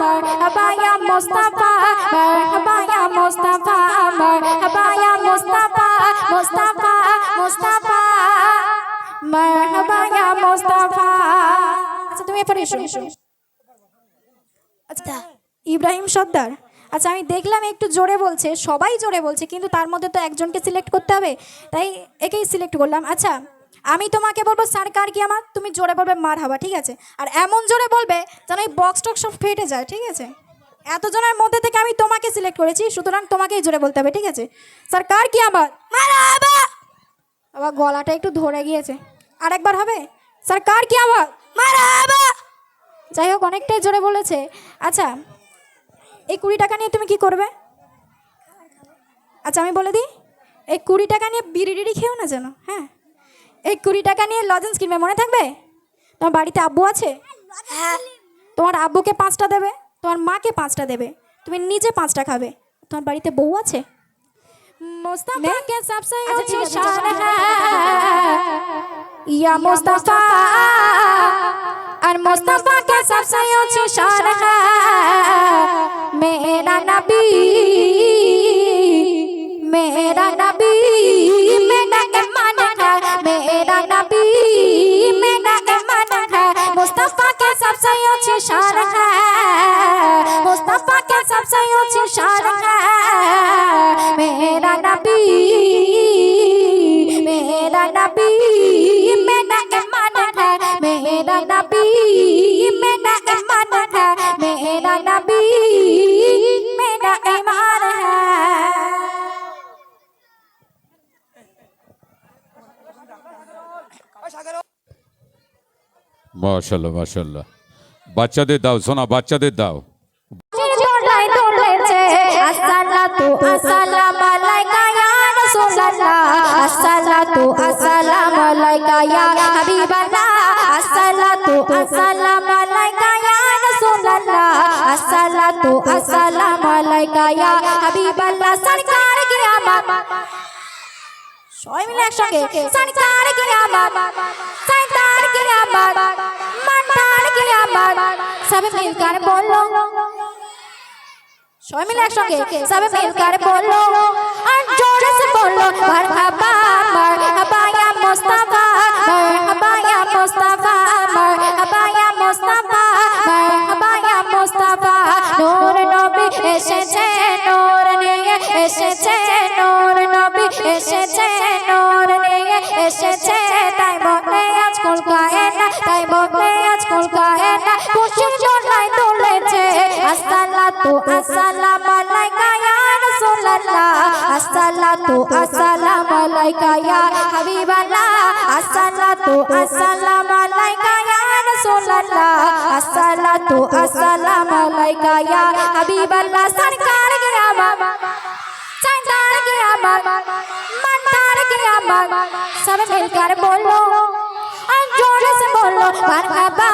মারহাবা ইয়া মুস্তাফা মারহাবা ইয়া মুস্তাফা মুস্তাফা মুস্তাফা মারহাবা ইয়া মুস্তাফা। আচ্ছা তুমি এরপরে এসো। আচ্ছা ইব্রাহিম সর্দার। আচ্ছা আমি দেখলাম একটু জোরে বলছে, সবাই জোরে বলছে, কিন্তু তার মধ্যে তো একজনকে সিলেক্ট করতে হবে, তাই একেই সিলেক্ট করলাম। আচ্ছা আমি তোমাকে বলব, স্যার, কার কি আমার? তুমি জোরে বলবে, মার হাবা, ঠিক আছে? আর এমন জোরে বলবে যেন এই বক্স টক্স সব ফেটে যায়, ঠিক আছে? এতজনের মধ্যে থেকে আমি তোমাকে সিলেক্ট করেছি, সুতরাং তোমাকেই জোরে বলতে হবে, ঠিক আছে? স্যার, কার কি আমার? আবার গলাটা একটু ধরে গিয়েছে। আরেকবার হবে? সরকার কি আমার? যাই হোক, অনেকটাই জোরে বলেছে। আচ্ছা এই কুড়ি টাকা নিয়ে তুমি কি করবে? আচ্ছা আমি বলে দিই, এই কুড়ি টাকা নিয়ে বিড়ি টিড়ি খেও না যেন হ্যাঁ? এই কুড়ি টাকা নিয়ে লজেন্স কিনবে মনে থাকবে? তোমার বাড়িতে আব্বু আছে? হ্যাঁ। তোমার আব্বুকে পাঁচটা দেবে তোমার মাকে পাঁচটা দেবে তুমি নিজে পাঁচটা খাবে। তোমার বাড়িতে বউ আছে? মোস্তাফাকে সবসে আচ্ছা শান ইয়া মোস্তাফা। আর সবসে আচ্ছা শান মেরা নবী। सबसे ऊंची शान है मेरा नबी मेरा नबी मेरा ईमान है मेरा नबी मेरा ईमान है मेरा नबी मेरा ईमान है মাশাল্লাহ মাশাল্লাহ বাচ্চাদের দাও সোনা বাচ্চাদের দাও আসসালাতু আসসালাম আলাইকা ইয়া রাসূলুল্লাহ। আসসালাতু আসসালাম আলাইকা ইয়া হাবিবাল্লাহ। আসসালাতু আসসালাম আলাইকা ইয়া রাসূলুল্লাহ। আসসালাতু আসসালাম আলাইকা ইয়া হাবিবাল্লাহ। সরকার কি আমার সবাই মিলে একসঙ্গে। সরকার কি আমার সরকার কি আমার মান ঠান কি আমার সব মিলকার বলো সবাই মিলে একসঙ্গে সবে করে বলো আর জোরে সে বলো মারহাবা মারহাবা ইয়া মুস্তাফা মারহাবা ইয়া মুস্তাফা মারহাবা ইয়া মুস্তাফা মারহাবা ইয়া মুস্তাফা নূর নবী এসেছে নূর নিয়ে এসেছে নূর নবী এসেছে নূর নিয়ে এসেছে তাই মনে আজ কলকাতা তাই আজ কলকাতা খুশি আসসালাতু আসসালামু আলাইকা ইয়া রাসূলুল্লাহ। আসসালাতু আসসালামু আলাইকা ইয়া হাবিবাল্লাহ। আসসালাতু আসসালামু আলাইকা ইয়া রাসূলুল্লাহ। আসসালাতু আসসালামু আলাইকা ইয়া হাবিবাল্লাহ। সরকার গিরামা চাঁদার গিরামা মানদার গিরামা সব মিলকর বলো আর জোরে সে বলো মারহাবা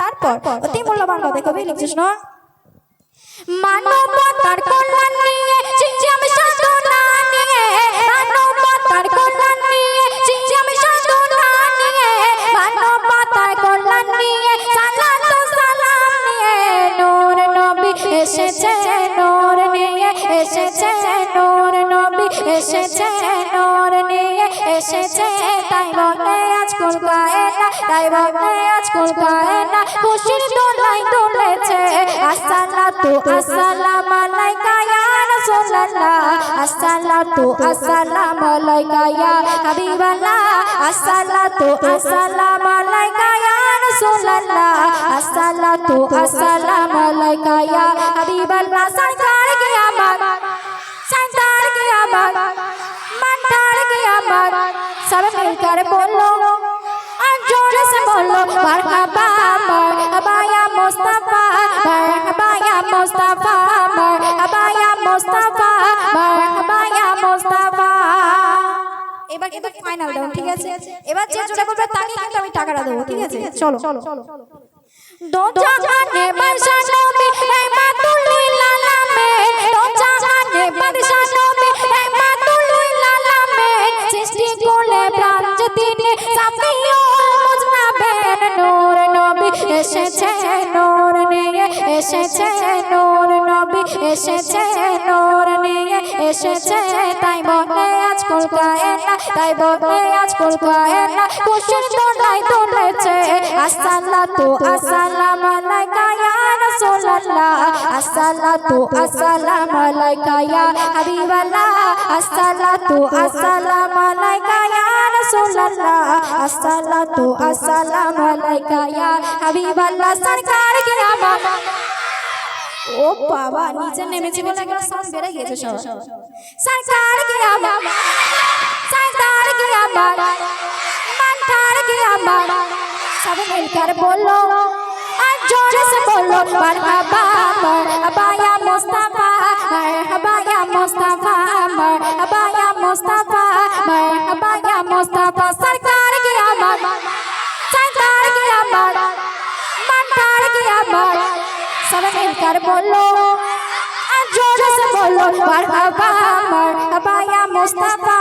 তারপর অতি মূল্যবান কথা কবি লিখছিস না কল্যাণ এসেছে নূর নিয়ে, এসেছে, তাই বলে আজ কলকায় না তাই বলে আজ কলকায় না খুশির দোলাই দুলেছে, আসসালাতু আসসালামু আলাইকা ইয়া রাসূলুল্লাহ। আসসালাতু আসসালামু আলাইকা ইয়া হাবিবাল্লাহ। আসসালাতু আসসালামু আলাইকা ইয়া রাসূলুল্লাহ। আসসালাতু আসসালামু আলাইকা ইয়া হাবিবাল্লাহ। সরকার কি আমার মাঠার কি আমার মাঠার কি আমার সব মিলকার বলো আর জোরে সে বলো মারহাবা মারহাবা ইয়া মুস্তাফা মারহাবা ইয়া মুস্তাফা মারহাবা ইয়া মুস্তাফা এবার এবার ফাইনাল দাও ঠিক আছে? এবার যে জোরে বলবে তাকে কিন্তু আমি টাকাটা দেবো, ঠিক আছে? চলো চলো। চলো দো জাহানে বাসা নবী রে মাতু এসেছে নূর নিয়ে, এসেছে নূর নবী, এসেছে নূর নিয়ে, এসেছে তাই বলে আজ কলকায় না তাই বলে আজ কলকায় না খুশির দোলাই তুলেছে আসালা তো আলাইকা ইয়া রাসূলুল্লাহ আসসালাতু আসসালামু আলাইকা ইয়া হাবিবাল্লাহ। আসসালাতু আসসালামু আলাইকা ইয়া রাসূলুল্লাহ। আসসালাতু আসসালামু আলাইকা ইয়া হাবিবাল্লাহ। সরকার কে আমার ও বাবা, নিচে নেমেছে বলে একটা সাউন্ড বেড়ে গেছে সব। সরকার কে আমার সরকার কে আমার মানঠার কে আমার সব মিলকার বলো জোরে সে বলো মারহাবা মারহাবা ইয়া মুস্তাফা মারহাবা ইয়া মুস্তাফা মারহাবা ইয়া মুস্তাফা মারহাবা ইয়া মুস্তাফা, সরকার কি আমার, সরকার কি আমার মাতার কি আমার, সবাই মিলকার বলো জোরে সে বলো মারহাবা মারহাবা ইয়া মুস্তাফা।